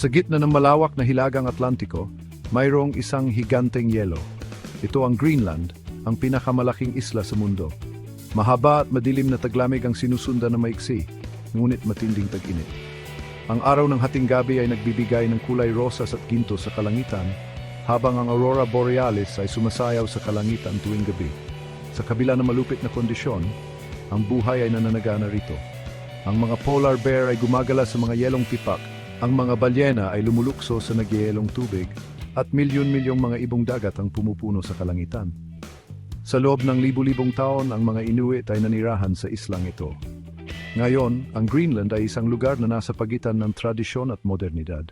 Sa gitna ng malawak na hilagang Atlantiko, mayroong isang higanteng yelo. Ito ang Greenland, ang pinakamalaking isla sa mundo. Mahaba at madilim na taglamig ang sinusundan ng maiksi, ngunit matinding tag-init. Ang araw ng hating gabi ay nagbibigay ng kulay rosas at ginto sa kalangitan, habang ang aurora borealis ay sumasayaw sa kalangitan tuwing gabi. Sa kabila ng malupit na kondisyon, ang buhay ay nananagana rito. Ang mga polar bear ay gumagala sa mga yelong tipak, ang mga balyena ay lumulukso sa nagyelong tubig, at milyon-milyong mga ibong dagat ang pumupuno sa kalangitan. Sa loob ng libu-libong taon, ang mga Inuit ay nanirahan sa islang ito. Ngayon, ang Greenland ay isang lugar na nasa pagitan ng tradisyon at modernidad.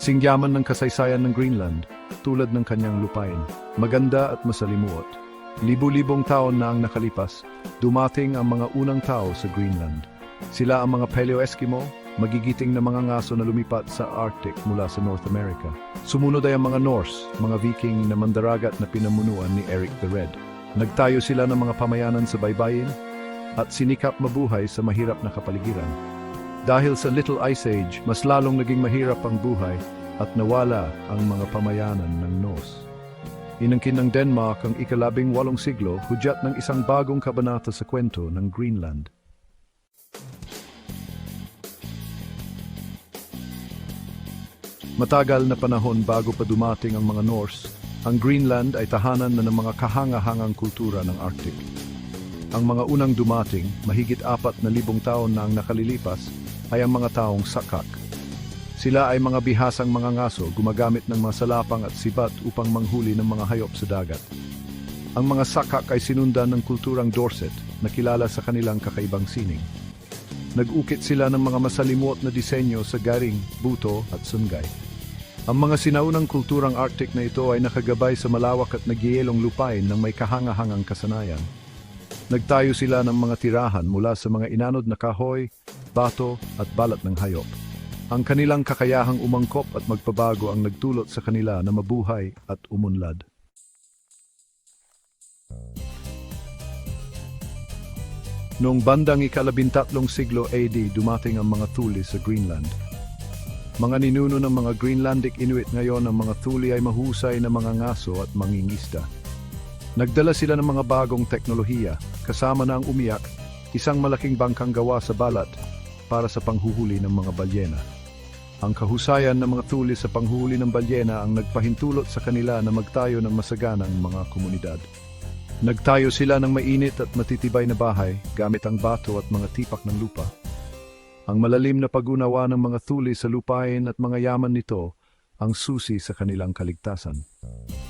Singyaman ng kasaysayan ng Greenland, tulad ng kanyang lupain, maganda at masalimuot. Libu-libong taon na ang nakalipas, dumating ang mga unang tao sa Greenland. Sila ang mga Paleo-Eskimo, magigiting na mga ngaso na lumipat sa Arctic mula sa North America. Sumunod ay ang mga Norse, mga Viking na mandaragat na pinamunuan ni Eric the Red. Nagtayo sila ng mga pamayanan sa baybayin at sinikap mabuhay sa mahirap na kapaligiran. Dahil sa Little Ice Age, mas lalong naging mahirap ang buhay at nawala ang mga pamayanan ng Norse. Inangkin ng Denmark ang ikalabing walong siglo, hudyat ng isang bagong kabanata sa kwento ng Greenland. Matagal na panahon bago pa dumating ang mga Norse, ang Greenland ay tahanan na ng mga kahanga-hangang kultura ng Arctic. Ang mga unang dumating, mahigit apat na libong taon na ang nakalilipas, ay ang mga taong Sakak. Sila ay mga bihasang mga ngaso gumagamit ng mga salapang at sibat upang manghuli ng mga hayop sa dagat. Ang mga Sakak ay sinundan ng kulturang Dorset na kilala sa kanilang kakaibang sining. Nag-ukit sila ng mga masalimuot na disenyo sa garing, buto at sungay. Ang mga sinaunang kulturang Arctic na ito ay nakagabay sa malawak at nagyeyelong lupain ng may kahanga-hangang kasanayan. Nagtayo sila ng mga tirahan mula sa mga inanod na kahoy, bato at balat ng hayop. Ang kanilang kakayahang umangkop at magpabago ang nagtulot sa kanila na mabuhay at umunlad. Noong bandang ikalabintatlong siglo AD, dumating ang mga Thuli sa Greenland. Mga ninuno ng mga Greenlandic Inuit ngayon ang mga Thuli ay mahusay na mga ngaso at mangingisda. Nagdala sila ng mga bagong teknolohiya, kasama na ang umiyak, isang malaking bangkang gawa sa balat para sa panghuhuli ng mga balyena. Ang kahusayan ng mga Thuli sa panghuhuli ng balyena ang nagpahintulot sa kanila na magtayo ng masaganang mga komunidad. Nagtayo sila ng mainit at matitibay na bahay gamit ang bato at mga tipak ng lupa. Ang malalim na pag-unawa ng mga Thuli sa lupain at mga yaman nito ang susi sa kanilang kaligtasan.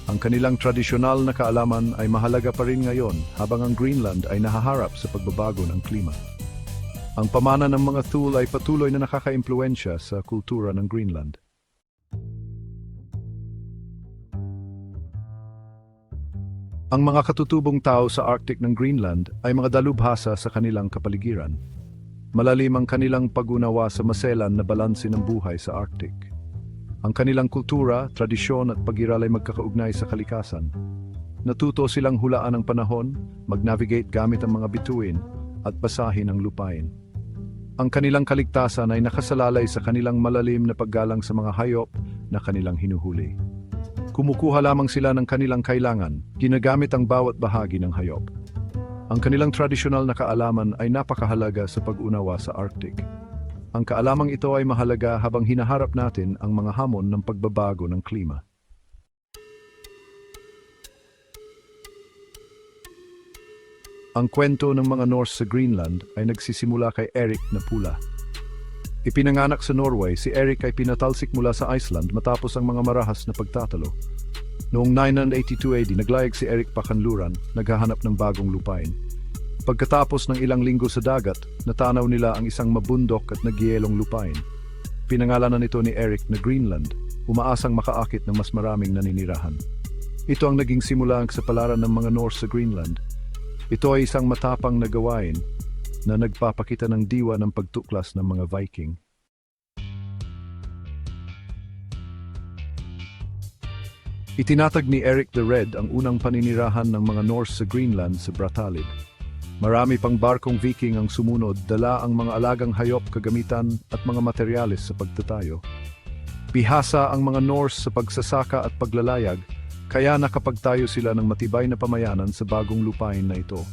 Ang kanilang tradisyonal na kaalaman ay mahalaga pa rin ngayon habang ang Greenland ay nahaharap sa pagbabago ng klima. Ang pamana ng mga Thule ay patuloy na nakakaimpluensya sa kultura ng Greenland. Ang mga katutubong tao sa Arctic ng Greenland ay mga dalubhasa sa kanilang kapaligiran. Malalim ang kanilang pag-unawa sa maselan na balanse ng buhay sa Arctic. Ang kanilang kultura, tradisyon at pag-iral ay magkakaugnay sa kalikasan. Natuto silang hulaan ang panahon, mag-navigate gamit ang mga bituin, at basahin ang lupain. Ang kanilang kaligtasan ay nakasalalay sa kanilang malalim na paggalang sa mga hayop na kanilang hinuhuli. Kumukuha lamang sila ng kanilang kailangan, ginagamit ang bawat bahagi ng hayop. Ang kanilang tradisyonal na kaalaman ay napakahalaga sa pag-unawa sa Arctic. Ang kaalamang ito ay mahalaga habang hinaharap natin ang mga hamon ng pagbabago ng klima. Ang kwento ng mga Norse sa Greenland ay nagsisimula kay Eric na Pula. Ipinanganak sa Norway, si Eric ay pinatalsik mula sa Iceland matapos ang mga marahas na pagtatalo. Noong 982 AD, naglayag si Eric Pakanluran, naghahanap ng bagong lupain. Pagkatapos ng ilang linggo sa dagat, natanaw nila ang isang mabundok at nagyelong lupain. Pinangalanan nito ni Eric na Greenland, umaasang makaakit ng mas maraming naninirahan. Ito ang naging simula sa palaran ng mga Norse sa Greenland. Ito ay isang matapang na gawain na nagpapakita ng diwa ng pagtuklas ng mga Viking. Itinatag ni Eric the Red ang unang paninirahan ng mga Norse sa Greenland sa Bratalid. Marami pang barkong Viking ang sumunod, dala ang mga alagang hayop, kagamitan at mga materyales sa pagtatayo. Bihasa ang mga Norse sa pagsasaka at paglalayag, kaya nakapagtayo sila ng matibay na pamayanan sa bagong lupain na ito.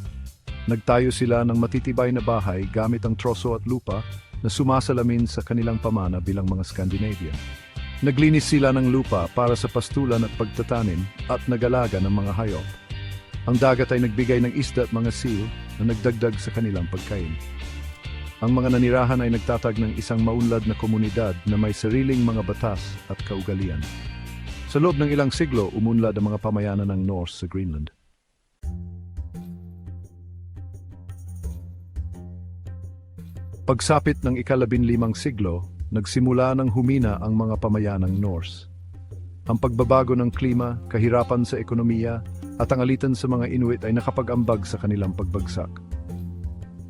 Nagtayo sila ng matitibay na bahay gamit ang troso at lupa na sumasalamin sa kanilang pamana bilang mga Scandinavian. Naglinis sila ng lupa para sa pastulan at pagtatanim at nagalaga ng mga hayop. Ang dagat ay nagbigay ng isda at mga seal na nagdagdag sa kanilang pagkain. Ang mga nanirahan ay nagtatag ng isang maunlad na komunidad na may sariling mga batas at kaugalian. Sa loob ng ilang siglo, umunlad ang mga pamayanan ng Norse sa Greenland. Pagsapit ng ikalabinlimang siglo, nagsimula ng humina ang mga pamayanang Norse. Ang pagbabago ng klima, kahirapan sa ekonomiya, at ang alitan sa mga Inuit ay nakapag-ambag sa kanilang pagbagsak.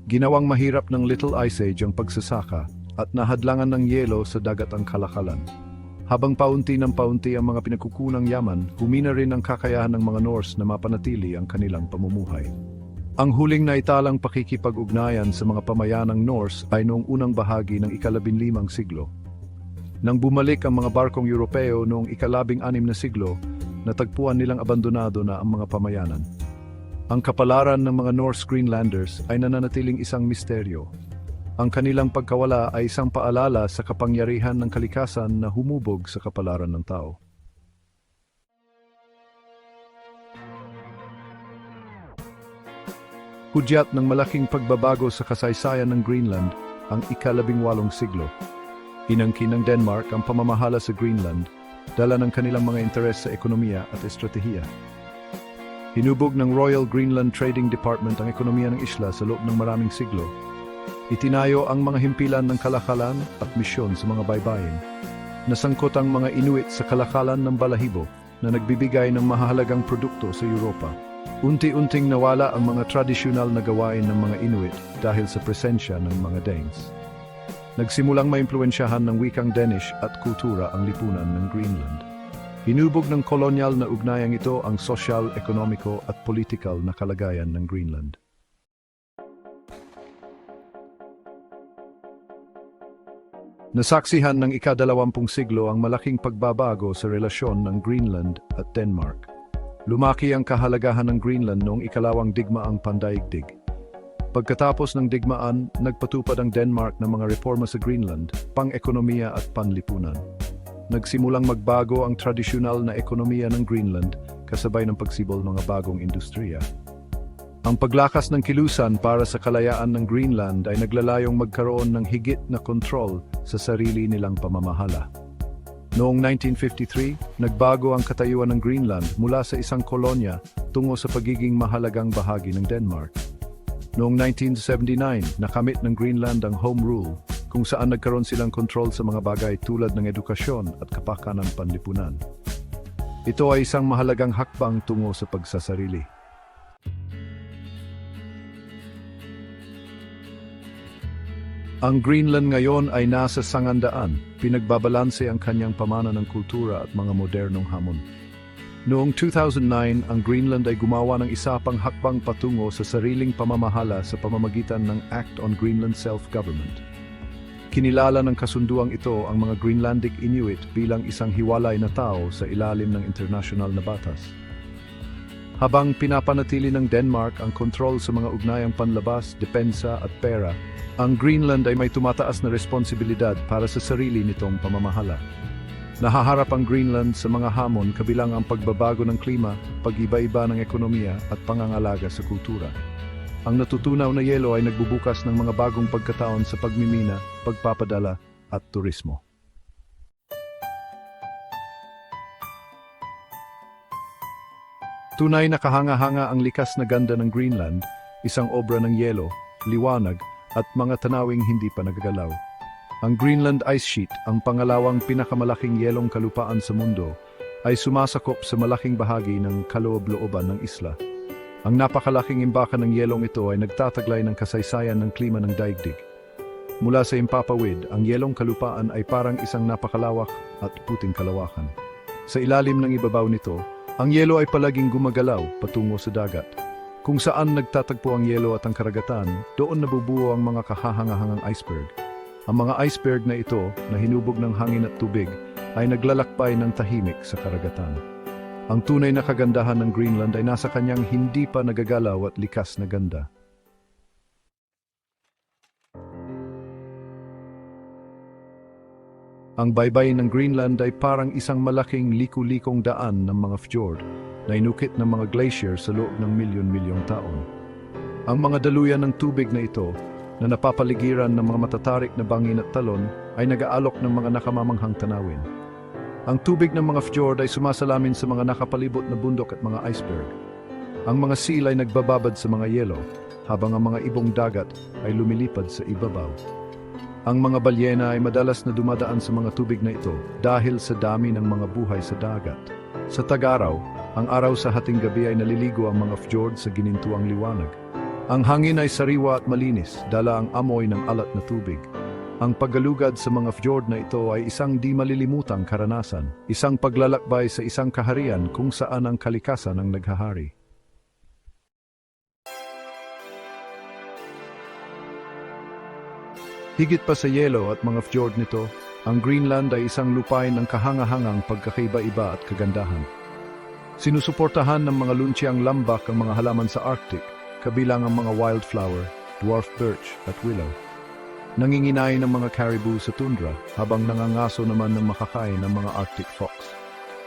Ginawang mahirap ng Little Ice Age ang pagsasaka at nahadlangan ng yelo sa dagat ang kalakalan. Habang paunti ng paunti ang mga pinagkukunang yaman, humina rin ang kakayahan ng mga Norse na mapanatili ang kanilang pamumuhay. Ang huling naitalang pakikipag-ugnayan sa mga pamayanang Norse ay noong unang bahagi ng ikalabinlimang siglo. Nang bumalik ang mga barkong Europeo noong ikalabing-anim na siglo, natagpuan nilang abandonado na ang mga pamayanan. Ang kapalaran ng mga Norse Greenlanders ay nananatiling isang misteryo. Ang kanilang pagkawala ay isang paalala sa kapangyarihan ng kalikasan na humubog sa kapalaran ng tao. Hudyat ng malaking pagbabago sa kasaysayan ng Greenland ang ikalabing walong siglo. Inangkin ng Denmark ang pamamahala sa Greenland, dala ng kanilang mga interes sa ekonomiya at estratehiya. Hinubog ng Royal Greenland Trading Department ang ekonomiya ng isla sa loob ng maraming siglo. Itinayo ang mga himpilan ng kalakalan at misyon sa mga baybayin. Nasangkot ang mga Inuit sa kalakalan ng balahibo na nagbibigay ng mahalagang produkto sa Europa. Unti-unting nawala ang mga tradisyonal na gawain ng mga Inuit dahil sa presensya ng mga Danes. Nagsimulang maimpluwensyahan ng wikang Danish at kultura ang lipunan ng Greenland. Hinubog ng kolonyal na ugnayang ito ang sosyal, ekonomiko at politikal na kalagayan ng Greenland. Nasaksihan ng ikadalawampung siglo ang malaking pagbabago sa relasyon ng Greenland at Denmark. Lumaki ang kahalagahan ng Greenland noong ikalawang digmaang pandaigdig. Pagkatapos ng digmaan, nagpatupad ang Denmark ng mga reforma sa Greenland, pang-ekonomiya at panlipunan. Nagsimulang magbago ang tradisyonal na ekonomiya ng Greenland kasabay ng pagsibol ng mga bagong industriya. Ang paglakas ng kilusan para sa kalayaan ng Greenland ay naglalayong magkaroon ng higit na kontrol sa sarili nilang pamamahala. Noong 1953, nagbago ang katayuan ng Greenland mula sa isang kolonya tungo sa pagiging mahalagang bahagi ng Denmark. Noong 1979, nakamit ng Greenland ang Home Rule, kung saan nagkaroon silang kontrol sa mga bagay tulad ng edukasyon at kapakanan panlipunan. Ito ay isang mahalagang hakbang tungo sa pagsasarili. Ang Greenland ngayon ay nasa sangandaan, pinagbabalanse ang kanyang pamana ng kultura at mga modernong hamon. Noong 2009, ang Greenland ay gumawa ng isa pang hakbang patungo sa sariling pamamahala sa pamamagitan ng Act on Greenland Self-Government. Kinilala ng kasunduang ito ang mga Greenlandic Inuit bilang isang hiwalay na tao sa ilalim ng international na batas. Habang pinapanatili ng Denmark ang kontrol sa mga ugnayang panlabas, depensa at pera, ang Greenland ay may tumataas na responsibilidad para sa sarili nitong pamamahala. Nahaharap ang Greenland sa mga hamon kabilang ang pagbabago ng klima, pag-iba-iba ng ekonomiya at pangangalaga sa kultura. Ang natutunaw na yelo ay nagbubukas ng mga bagong pagkataon sa pagmimina, pagpapadala at turismo. Tunay na kahanga-hanga ang likas na ganda ng Greenland, isang obra ng yelo, liwanag, at mga tanawing hindi pa nagagalaw. Ang Greenland Ice Sheet, ang pangalawang pinakamalaking yelong kalupaan sa mundo, ay sumasakop sa malaking bahagi ng kaloob-looban ng isla. Ang napakalaking imbakan ng yelong ito ay nagtataglay ng kasaysayan ng klima ng daigdig. Mula sa Impapawid, ang yelong kalupaan ay parang isang napakalawak at puting kalawakan. Sa ilalim ng ibabaw nito, ang yelo ay palaging gumagalaw patungo sa dagat. Kung saan nagtatagpo ang yelo at ang karagatan, doon nabubuo ang mga kahahangahangang iceberg. Ang mga iceberg na ito, na hinubog ng hangin at tubig, ay naglalakbay ng tahimik sa karagatan. Ang tunay na kagandahan ng Greenland ay nasa kanyang hindi pa nagagalaw at likas na ganda. Ang baybayin ng Greenland ay parang isang malaking liku-likong daan ng mga fjord na inukit ng mga glacier sa loob ng milyon-milyong taon. Ang mga daluyan ng tubig na ito na napapaligiran ng mga matatarik na bangin at talon ay nag-aalok ng mga nakamamanghang tanawin. Ang tubig ng mga fjord ay sumasalamin sa mga nakapalibot na bundok at mga iceberg. Ang mga seal ay nagbababad sa mga yelo, habang ang mga ibong dagat ay lumilipad sa ibabaw. Ang mga balyena ay madalas na dumadaan sa mga tubig na ito dahil sa dami ng mga buhay sa dagat. Sa tag-araw, ang araw sa hating gabi ay naliligo ang mga fjord sa ginintuang liwanag. Ang hangin ay sariwa at malinis, dala ang amoy ng alat na tubig. Ang paggalugad sa mga fjord na ito ay isang di malilimutang karanasan, isang paglalakbay sa isang kaharian kung saan ang kalikasan ang naghahari. Higit pa sa yelo at mga fjord nito, ang Greenland ay isang lupain ng kahangahangang pagkakaiba-iba at kagandahan. Sinusuportahan ng mga luntiang lambak ang mga halaman sa Arctic, kabilang ang mga wildflower, dwarf birch at willow. Nanginginay ng mga caribou sa tundra habang nangangaso naman ng makakain ng mga Arctic fox.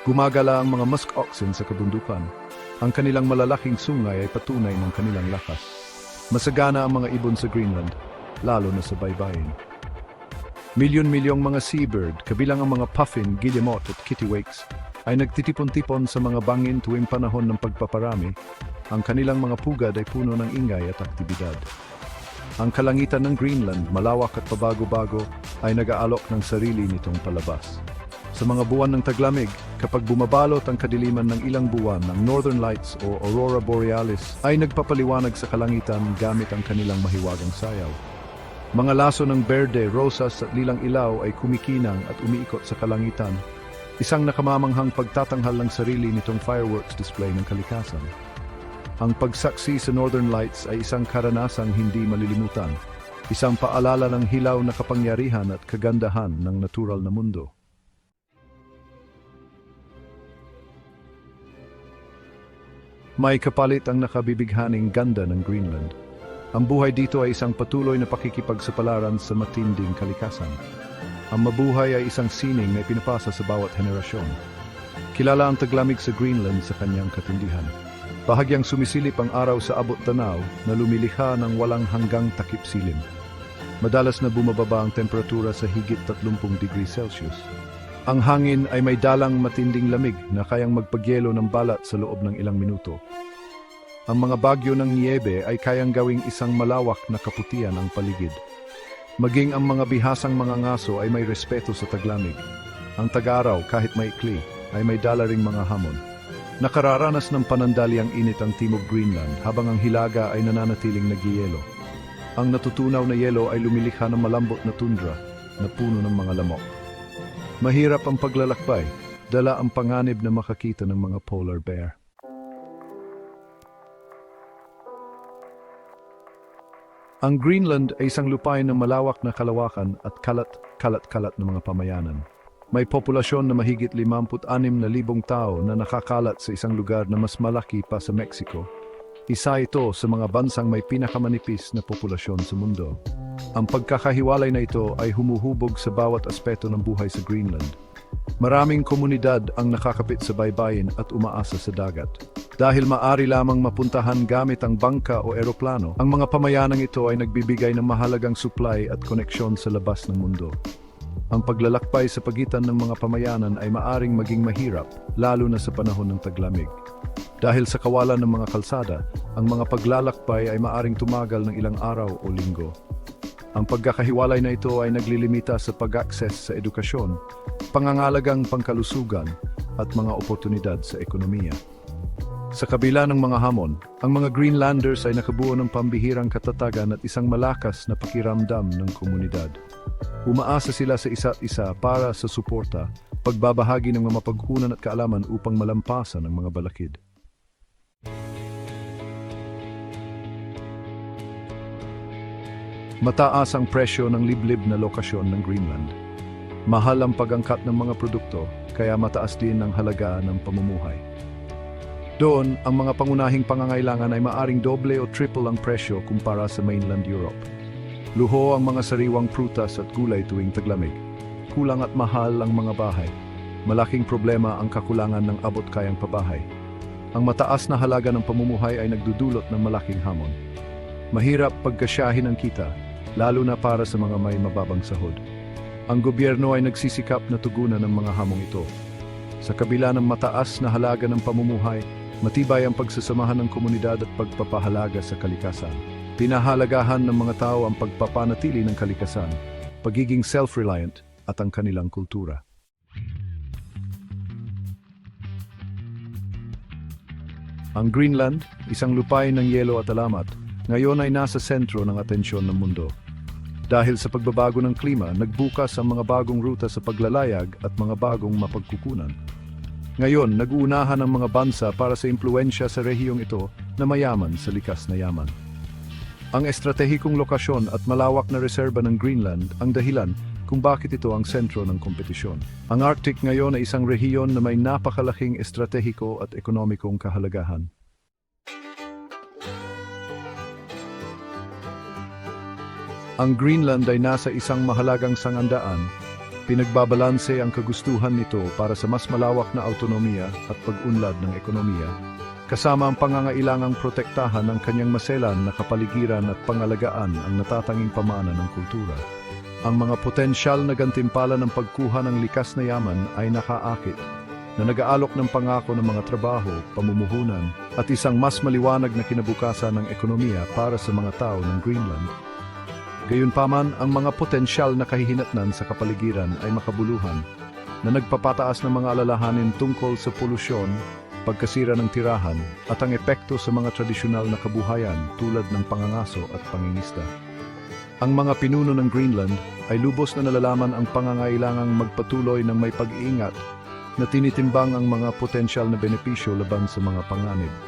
Gumagala ang mga musk oxen sa kabundukan. Ang kanilang malalaking sungay ay patunay ng kanilang lakas. Masagana ang mga ibon sa Greenland, lalo na sa baybayin. Milyon-milyong mga seabird, kabilang ang mga puffin, guillemot at kittiwakes, ay nagtitipon-tipon sa mga bangin tuwing panahon ng pagpaparami. Ang kanilang mga pugad ay puno ng ingay at aktibidad. Ang kalangitan ng Greenland, malawak at pabago-bago, ay nag-aalok ng sarili nitong palabas. Sa mga buwan ng taglamig, kapag bumabalot ang kadiliman ng ilang buwan ng Northern Lights o Aurora Borealis, ay nagpapaliwanag sa kalangitan gamit ang kanilang mahiwagang sayaw. Mga laso ng berde, rosas at lilang ilaw ay kumikinang at umiikot sa kalangitan, isang nakamamanghang pagtatanghal ng sarili nitong fireworks display ng kalikasan. Ang pagsaksi sa Northern Lights ay isang karanasang hindi malilimutan, isang paalala ng hilaw na kapangyarihan at kagandahan ng natural na mundo. May kapalit ang nakabibighaning ganda ng Greenland. Ang buhay dito ay isang patuloy na pakikipagsapalaran sa matinding kalikasan. Ang mabuhay ay isang sining na ipinapasa sa bawat henerasyon. Kilala ang taglamig sa Greenland sa kanyang katindihan. Bahagyang sumisilip ang araw sa abot tanaw na lumilikha ng walang hanggang takip silim. Madalas na bumababa ang temperatura sa higit 30 degrees Celsius. Ang hangin ay may dalang matinding lamig na kayang magpagyelo ng balat sa loob ng ilang minuto. Ang mga bagyo ng niebe ay kayang gawing isang malawak na kaputian ang paligid. Maging ang mga bihasang mga ngaso ay may respeto sa taglamig. Ang tag-araw, kahit maikli, ay may dala ring mga hamon. Nakararanas ng panandaliang init ang Timog Greenland habang ang hilaga ay nananatiling nagyayelo. Ang natutunaw na yelo ay lumilikha ng malambot na tundra na puno ng mga lamok. Mahirap ang paglalakbay, dala ang panganib na makakita ng mga polar bear. Ang Greenland ay isang lupain ng malawak na kalawakan at kalat-kalat-kalat ng mga pamayanan. May populasyon na mahigit 56 na libong tao na nakakalat sa isang lugar na mas malaki pa sa Mexico. Isa ito sa mga bansang may pinakamanipis na populasyon sa mundo. Ang pagkakahiwalay na ito ay humuhubog sa bawat aspeto ng buhay sa Greenland. Maraming komunidad ang nakakapit sa baybayin at umaasa sa dagat. Dahil maari lamang mapuntahan gamit ang bangka o eroplano, ang mga pamayanang ito ay nagbibigay ng mahalagang supply at koneksyon sa labas ng mundo. Ang paglalakbay sa pagitan ng mga pamayanan ay maaring maging mahirap, lalo na sa panahon ng taglamig. Dahil sa kawalan ng mga kalsada, ang mga paglalakbay ay maaring tumagal ng ilang araw o linggo. Ang pagkakahiwalay na ito ay naglilimita sa pag-access sa edukasyon, pangangalagang pangkalusugan, at mga oportunidad sa ekonomiya. Sa kabila ng mga hamon, ang mga Greenlanders ay nakabuo ng pambihirang katatagan at isang malakas na pakiramdam ng komunidad. Umaasa sila sa isa't isa para sa suporta, pagbabahagi ng mga mapagkunan at kaalaman upang malampasan ang mga balakid. Mataas ang presyo ng liblib na lokasyon ng Greenland. Mahal ang pag-angkat ng mga produkto, kaya mataas din ang halaga ng pamumuhay. Doon, ang mga pangunahing pangangailangan ay maaring doble o triple ang presyo kumpara sa mainland Europe. Luho ang mga sariwang prutas at gulay tuwing taglamig. Kulang at mahal ang mga bahay. Malaking problema ang kakulangan ng abot kayang pabahay. Ang mataas na halaga ng pamumuhay ay nagdudulot ng malaking hamon. Mahirap pagkasyahin ang kita, lalo na para sa mga may mababang sahod. Ang gobyerno ay nagsisikap na tugunan ang mga hamong ito. Sa kabila ng mataas na halaga ng pamumuhay, matibay ang pagsasamahan ng komunidad at pagpapahalaga sa kalikasan. Pinahalagahan ng mga tao ang pagpapanatili ng kalikasan, pagiging self-reliant at ang kanilang kultura. Ang Greenland, isang lupain ng yelo at alamat, ngayon ay nasa sentro ng atensyon ng mundo. Dahil sa pagbabago ng klima, nagbukas ang mga bagong ruta sa paglalayag at mga bagong mapagkukunan. Ngayon, nag-uunahan ang mga bansa para sa impluensya sa rehiyong ito na mayaman sa likas na yaman. Ang estratehikong lokasyon at malawak na reserba ng Greenland ang dahilan kung bakit ito ang sentro ng kompetisyon. Ang Arctic ngayon ay isang rehiyon na may napakalaking estratehiko at ekonomikong kahalagahan. Ang Greenland ay nasa isang mahalagang sangandaan. Pinagbabalanse ang kagustuhan nito para sa mas malawak na autonomiya at pag-unlad ng ekonomiya, kasama ang pangangailangang protektahan ng kanyang maselan na kapaligiran at pangalagaan ang natatanging pamana ng kultura. Ang mga potensyal na gantimpala ng pagkuha ng likas na yaman ay nakaakit na nag-aalok ng pangako ng mga trabaho, pamumuhunan at isang mas maliwanag na kinabukasan ng ekonomiya para sa mga tao ng Greenland. Gayunpaman, ang mga potensyal na kahihinatnan sa kapaligiran ay makabuluhan na nagpapataas ng mga alalahanin tungkol sa polusyon, pagkasira ng tirahan at ang epekto sa mga tradisyonal na kabuhayan tulad ng pangangaso at pangingista. Ang mga pinuno ng Greenland ay lubos na nalalaman ang pangangailangang magpatuloy ng may pag-iingat na tinitimbang ang mga potensyal na benepisyo laban sa mga panganib.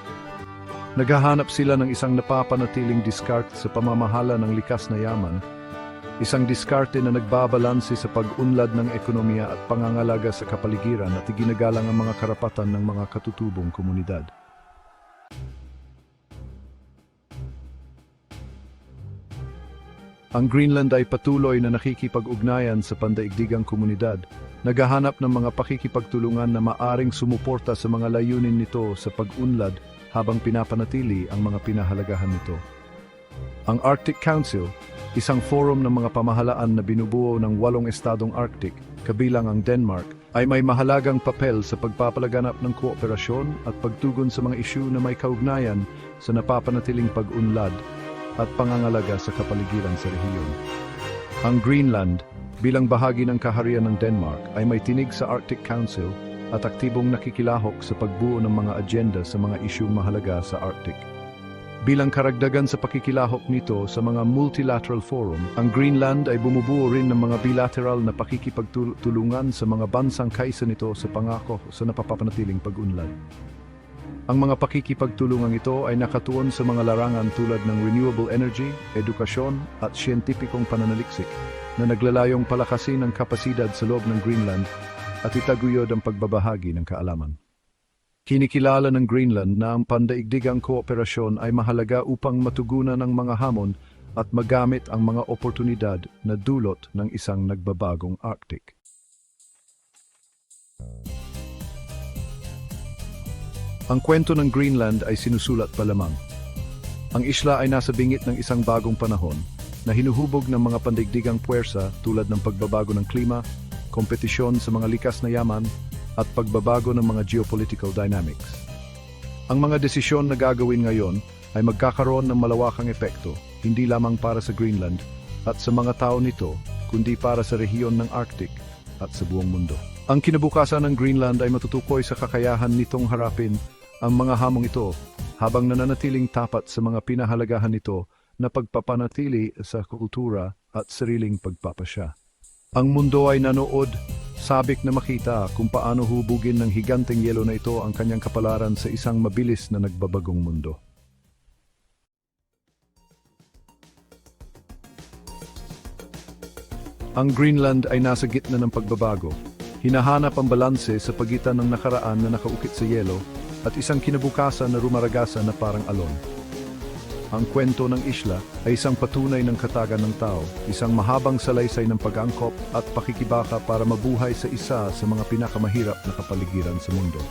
Naghahanap sila ng isang napapanatiling diskarte sa pamamahala ng likas na yaman, isang diskarte na nagbabalanse sa pag-unlad ng ekonomiya at pangangalaga sa kapaligiran at iginagalang ang mga karapatan ng mga katutubong komunidad. Ang Greenland ay patuloy na nakikipag-ugnayan sa pandaigdigang komunidad, naghahanap ng mga pakikipagtulungan na maaring sumuporta sa mga layunin nito sa pag-unlad habang pinapanatili ang mga pinahalagahan nito. Ang Arctic Council, isang forum ng mga pamahalaan na binubuo ng walong estadong Arctic, kabilang ang Denmark, ay may mahalagang papel sa pagpapalaganap ng kooperasyon at pagtugon sa mga isyu na may kaugnayan sa napapanatiling pag-unlad at pangangalaga sa kapaligiran sa rehiyon. Ang Greenland, bilang bahagi ng kaharian ng Denmark, ay may tinig sa Arctic Council at aktibong nakikilahok sa pagbuo ng mga agenda sa mga isyung mahalaga sa Arctic. Bilang karagdagan sa pakikilahok nito sa mga multilateral forum, ang Greenland ay bumubuo rin ng mga bilateral na pakikipagtulungan sa mga bansang kaisa nito sa pangako sa napapapanatiling pag-unlad. Ang mga pakikipagtulungan ito ay nakatuon sa mga larangan tulad ng renewable energy, edukasyon at siyentipikong pananaliksik na naglalayong palakasin ang kapasidad sa loob ng Greenland at itaguyod ang pagbabahagi ng kaalaman. Kinikilala ng Greenland na ang pandaigdigang kooperasyon ay mahalaga upang matugunan ang mga hamon at magamit ang mga oportunidad na dulot ng isang nagbabagong Arctic. Ang kwento ng Greenland ay sinusulat pa lamang. Ang isla ay nasa bingit ng isang bagong panahon na hinuhubog ng mga pandaigdigang puwersa tulad ng pagbabago ng klima, kompetisyon sa mga likas na yaman, at pagbabago ng mga geopolitical dynamics. Ang mga desisyon na gagawin ngayon ay magkakaroon ng malawakang epekto, hindi lamang para sa Greenland at sa mga tao nito, kundi para sa rehiyon ng Arctic at sa buong mundo. Ang kinabukasan ng Greenland ay matutukoy sa kakayahan nitong harapin ang mga hamong ito habang nananatiling tapat sa mga pinahalagahan nito na pagpapanatili sa kultura at sariling pagpapasya. Ang mundo ay nanood, sabik na makita kung paano hubugin ng higanteng yelo na ito ang kanyang kapalaran sa isang mabilis na nagbabagong mundo. Ang Greenland ay nasa gitna ng pagbabago. Hinahanap ang balanse sa pagitan ng nakaraan na nakaukit sa yelo at isang kinabukasan na rumaragasa na parang alon. Ang kwento ng isla ay isang patunay ng katagan ng tao, isang mahabang salaysay ng pag-angkop at pakikibaka para mabuhay sa isa sa mga pinakamahirap na kapaligiran sa mundo.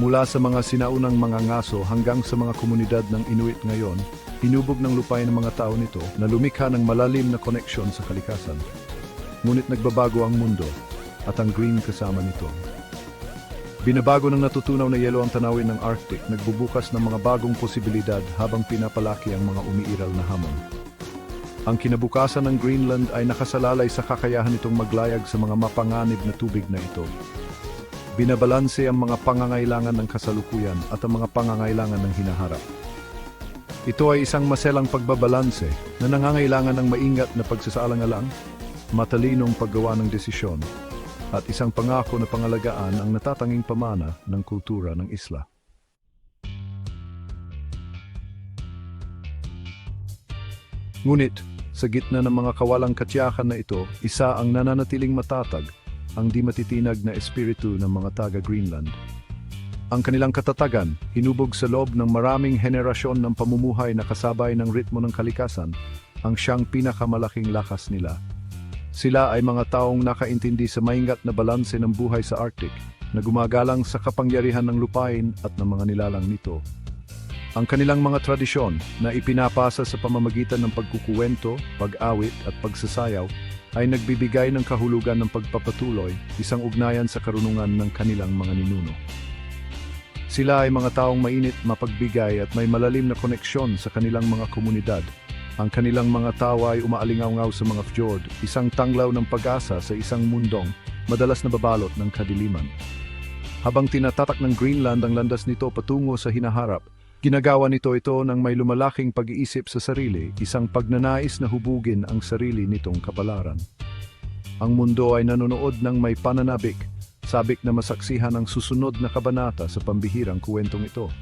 Mula sa mga sinaunang mga ngaso hanggang sa mga komunidad ng Inuit ngayon, hinubog ng lupain ng mga tao nito na lumikha ng malalim na koneksyon sa kalikasan. Ngunit nagbabago ang mundo at ang green kasama nito. Binabago ng natutunaw na yelo ang tanawin ng Arctic, nagbubukas ng mga bagong posibilidad habang pinapalaki ang mga umiiral na hamon. Ang kinabukasan ng Greenland ay nakasalalay sa kakayahan nitong maglayag sa mga mapanganib na tubig na ito. Binabalanse ang mga pangangailangan ng kasalukuyan at ang mga pangangailangan ng hinaharap. Ito ay isang maselang pagbabalanse na nangangailangan ng maingat na pagsasaalang-alang, matalinong paggawa ng desisyon, at isang pangako na pangalagaan ang natatanging pamana ng kultura ng isla. Ngunit, sa gitna ng mga kawalang katiyakan na ito, isa ang nananatiling matatag, ang di matitinag na espiritu ng mga taga-Greenland. Ang kanilang katatagan, hinubog sa loob ng maraming henerasyon ng pamumuhay na kasabay ng ritmo ng kalikasan, ang siyang pinakamalaking lakas nila. Sila ay mga taong nakaintindi sa maingat na balanse ng buhay sa Arctic, na gumagalang sa kapangyarihan ng lupain at ng mga nilalang nito. Ang kanilang mga tradisyon na ipinapasa sa pamamagitan ng pagkukuwento, pag-awit at pagsasayaw ay nagbibigay ng kahulugan ng pagpapatuloy, isang ugnayan sa karunungan ng kanilang mga ninuno. Sila ay mga taong mainit, mapagbigay at may malalim na koneksyon sa kanilang mga komunidad. Ang kanilang mga tawa ay umaalingaw sa mga fjord, isang tanglaw ng pag-asa sa isang mundong madalas na babalot ng kadiliman. Habang tinatatak ng Greenland ang landas nito patungo sa hinaharap, ginagawa nito ito ng may lumalaking pag-iisip sa sarili, isang pagnanais na hubugin ang sarili nitong kapalaran. Ang mundo ay nanonood ng may pananabik, sabik na masaksihan ang susunod na kabanata sa pambihirang kuwentong ito.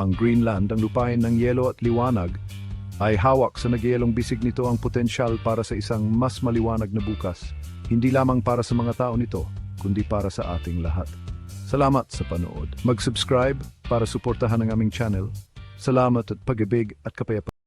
Ang Greenland, ang lupain ng yelo at liwanag, ay hawak sa nagyelong bisig nito ang potensyal para sa isang mas maliwanag na bukas, hindi lamang para sa mga tao nito, kundi para sa ating lahat. Salamat sa panood. Mag-subscribe para suportahan ang aming channel. Salamat at pag-ibig at kapayapaan.